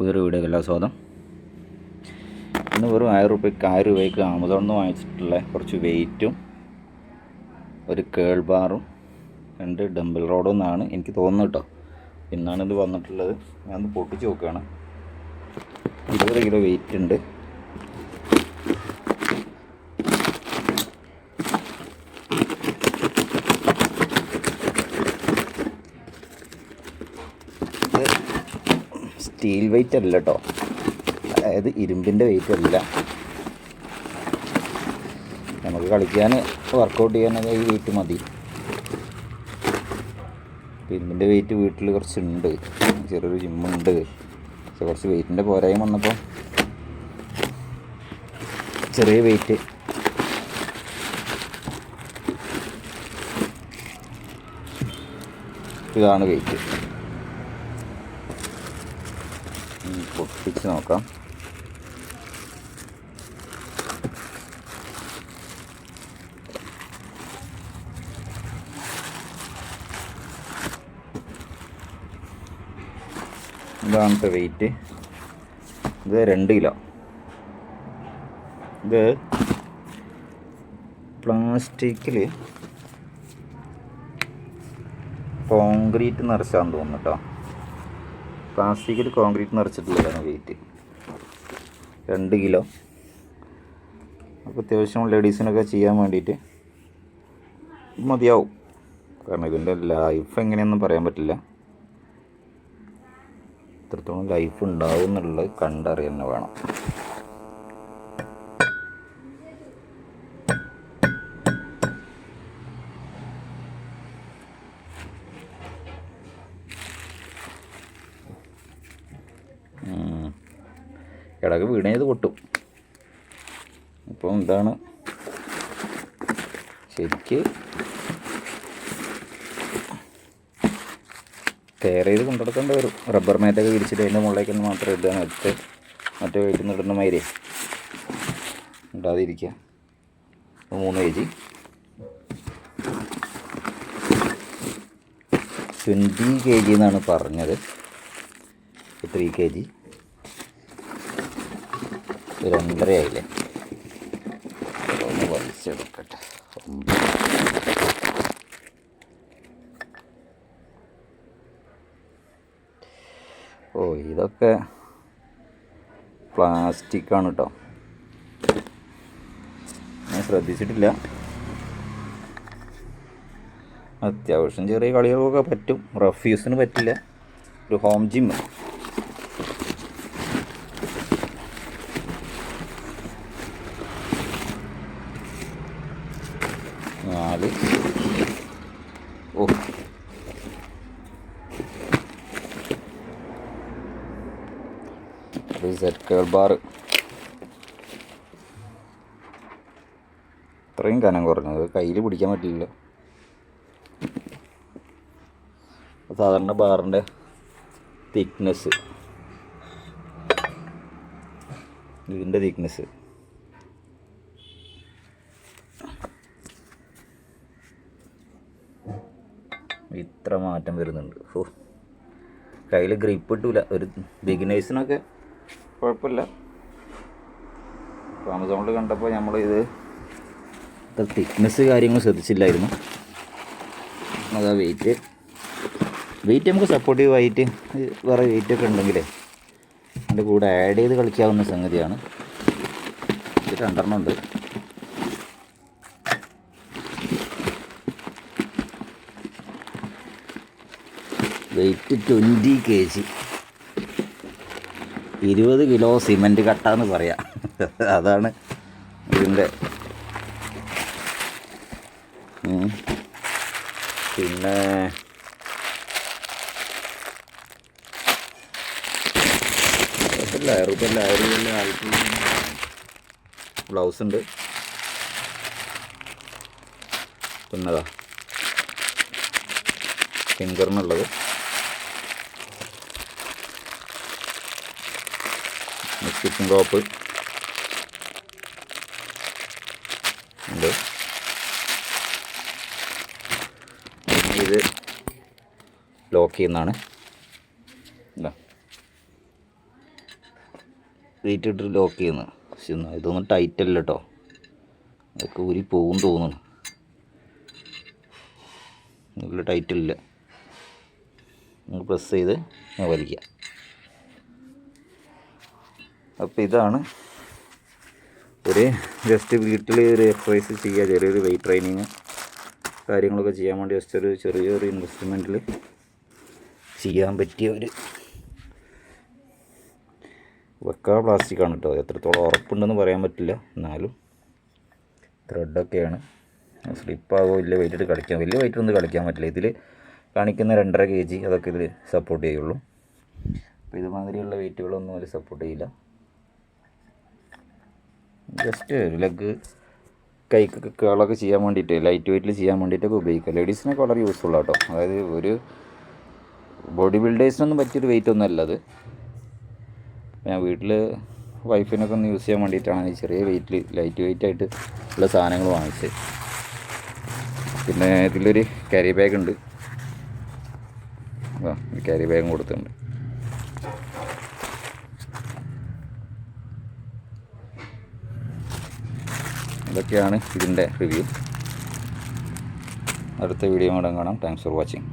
പുതിയൊരു വീഡിയോ എല്ലാ സ്വാദം ഇന്ന് വെറും ആയിരം റുപ്യക്ക് ആയിരം രൂപയ്ക്ക് ആമസോണിൽ നിന്ന് വാങ്ങിച്ചിട്ടുള്ള കുറച്ച് വെയിറ്റും ഒരു കേൾ ബാറും രണ്ട് ഡംബിൾ റോഡും എന്നാണ് എനിക്ക് തോന്നുന്നത് കേട്ടോ ഇന്നാണ് ഇത് വന്നിട്ടുള്ളത്. ഞാൻ പൊട്ടിച്ച് നോക്കുകയാണ്. ഇരുപത് കിലോ വെയിറ്റ് ഉണ്ട് ഇത് സ്റ്റീൽ വെയിറ്റ് അല്ല കേട്ടോ അതായത് ഇരുമ്പിന്റെ വെയിറ്റ് അല്ല. നമുക്ക് കളിക്കാൻ വർക്കൗട്ട് ചെയ്യാനൊക്കെ ഈ വെയിറ്റ് മതി. ഇരുമ്പിന്റെ വെയിറ്റ് വീട്ടിൽ കുറച്ചുണ്ട്. ചെറിയൊരു ജിമ്മുണ്ട് പക്ഷെ കുറച്ച് വെയിറ്റിന്റെ പോരായ്മ വന്നപ്പോൾ ചെറിയ വെയിറ്റ് ഇതാണ് വെയിറ്റ് പൊട്ടിച്ച് നോക്കാം ഇതാണത്തെ വെയിറ്റ് ഇത് രണ്ട് കിലോ. ഇത് പ്ലാസ്റ്റിക്കിൽ കോൺക്രീറ്റ് നിറച്ചാന്ന് തോന്നുന്നു കേട്ടോ പ്ലാസ്റ്റിക്കിൽ കോൺക്രീറ്റ് നിറച്ചിട്ടുള്ളതാണ് വെയിറ്റ് രണ്ട് കിലോ. അപ്പോൾ അത്യാവശ്യം ലേഡീസിനൊക്കെ ചെയ്യാൻ വേണ്ടിയിട്ട് മതിയാവും. കാരണം ഇതിന്റെ ലൈഫ് എങ്ങനെയൊന്നും പറയാൻ പറ്റില്ല. ഇത്രത്തോളം ലൈഫ് ഉണ്ടാവും എന്നുള്ളത് കണ്ടറിയാൻ വേണം. ഇടയ്ക്ക് വീണേത് പൊട്ടും. അപ്പം എന്താണ്? ശരിക്ക് കെയർ ചെയ്ത് കൊണ്ടുനടക്കേണ്ടി വരും. റബ്ബർ മാറ്റൊക്കെ വിരിച്ചിട്ട് അതിന്റെ മുകളിലേക്കൊന്ന് മാത്രം ഇടുക. മറ്റേ മറ്റേ വീട്ടിൽ നിന്ന് ഇടുന്ന മാതിരി ഇടാതിരിക്കുക. മൂന്ന് K G twenty K G എന്നാണ് പറഞ്ഞത്. ത്രീ കെ ജി ആയില്ലേ ഒന്ന് വലിച്ചെടുക്കട്ടെ ഓ ഇതൊക്കെ പ്ലാസ്റ്റിക് ആണ് കേട്ടോ. ഞാൻ ശ്രദ്ധിച്ചിട്ടില്ല. അത്യാവശ്യം ചെറിയ കളികൾക്കൊക്കെ പറ്റും. റഫ് യൂസിന് പറ്റില്ല. ഒരു ഹോം ജിം നാല് ഓ. ഒരു സെറ്റ് കേൾ ബാർ ഇത്രയും കനം കുറഞ്ഞത് കയ്യിൽ പിടിക്കാൻ പറ്റില്ല സാധാരണ ബാറിന്റെ തിക്നെസ് ഇതിന്റെ തിക്നെസ് ഇത്ര മാറ്റം വരുന്നുണ്ട്. ഓ കയ്യിൽ ഗ്രിപ്പ് കിട്ടൂല ഒരു ബിഗിനേഴ്സിനൊക്കെ കുഴപ്പമില്ല. ആമസോണിൽ കണ്ടപ്പോൾ നമ്മൾ ഇത് തിക്നെസ് കാര്യങ്ങൾ ശ്രദ്ധിച്ചില്ലായിരുന്നു. അതാ വെയിറ്റ് വെയിറ്റ് നമുക്ക് സപ്പോർട്ടീവ് ആയിട്ട് വേറെ വെയിറ്റ് ഒക്കെ ഉണ്ടെങ്കിലേ അതിന്റെ കൂടെ ആഡ് ചെയ്ത് കളിക്കാവുന്ന സംഗതിയാണ്. ഇത് രണ്ടെണ്ണം ഉണ്ട്. Weight twenty K G. ഇരുപത് കിലോ സിമന്റ് കട്ടാന്ന് പറയാം. അതാണ് ഇതിന്റെ. പിന്നെ ബ്ലൗസ് ഉണ്ട് പിന്നതാ. ഫിംഗറിനുള്ളത്. സ്റ്റിച്ചിങ് ടോപ്പ് ഉണ്ട്. ഇത് ലോക്ക് ചെയ്യുന്നതാണ്. ഇതാ. വെയിറ്റ് ഇട്ടിട്ട് ലോക്ക് ചെയ്യുന്നത് പക്ഷെ ഇതൊന്നും ടൈറ്റ് അല്ല കേട്ടോ അതൊക്കെ ഊരി പോകും തോന്നുന്നു. നല്ല ടൈറ്റ് നിങ്ങൾ പ്രസ് ചെയ്ത് ഞാൻ വലിക്കാം. അപ്പോൾ ഇതാണ് ഒരു ജസ്റ്റ് വീട്ടിൽ ഒരു എക്സസൈസ് ചെയ്യുക ചെറിയൊരു വെയിറ്റ് ട്രെയിനിങ് കാര്യങ്ങളൊക്കെ ചെയ്യാൻ വേണ്ടി ജസ്റ്റ് ഒരു ചെറിയൊരു ഇൻവെസ്റ്റ്മെന്റിൽ ചെയ്യാൻ പറ്റിയ ഒരു വെക്കാ പ്ലാസ്റ്റിക്കാണ് കേട്ടോ. എത്രത്തോളം ഉറപ്പുണ്ടെന്ന് പറയാൻ പറ്റില്ല. എന്നാലും ത്രെഡൊക്കെയാണ് സ്ലിപ്പാകോ ഇല്ല വെയിറ്റ് കളിക്കാൻ വലിയ വെയിറ്റ് ഒന്നും കളിക്കാൻ പറ്റില്ല. ഇതിൽ കാണിക്കുന്ന രണ്ടര കെ ജി അതൊക്കെ ഇതിൽ സപ്പോർട്ട് ചെയ്യുള്ളൂ. അപ്പോൾ ഇതുമാതിരിയുള്ള വെയിറ്റുകളൊന്നും അതിൽ സപ്പോർട്ട് ചെയ്യില്ല. ജസ്റ്റ് ഒരു ലെഗ് കൈക്കൊക്കെ കേളൊക്കെ ചെയ്യാൻ വേണ്ടിയിട്ട് ലൈറ്റ് വെയിറ്റിൽ ചെയ്യാൻ വേണ്ടിയിട്ടൊക്കെ ഉപയോഗിക്കാം. ലേഡീസിനൊക്കെ വളരെ യൂസ്ഫുൾ ആട്ടോ. അതായത് ഒരു ബോഡി ബിൽഡേഴ്സിനൊന്നും പറ്റിയൊരു വെയിറ്റ് ഒന്നും അല്ല അത്. ഞാൻ വീട്ടിൽ വൈഫിനൊക്കെ ഒന്ന് യൂസ് ചെയ്യാൻ വേണ്ടിയിട്ടാണ് ചെറിയ വെയിറ്റിൽ ലൈറ്റ് വെയിറ്റ് ആയിട്ട് ഉള്ള സാധനങ്ങൾ വാങ്ങിച്ചത്. പിന്നെ ഇതിലൊരു ക്യാരി ബാഗ് ഉണ്ട്. ആ ക്യാരി ബാഗും കൊടുത്തിട്ടുണ്ട്. ഇതൊക്കെയാണ് ഇതിന്റെ റിവ്യൂ. അടുത്ത വീഡിയോ കാണാം താങ്ക്സ് ഫോർ വാച്ചിങ്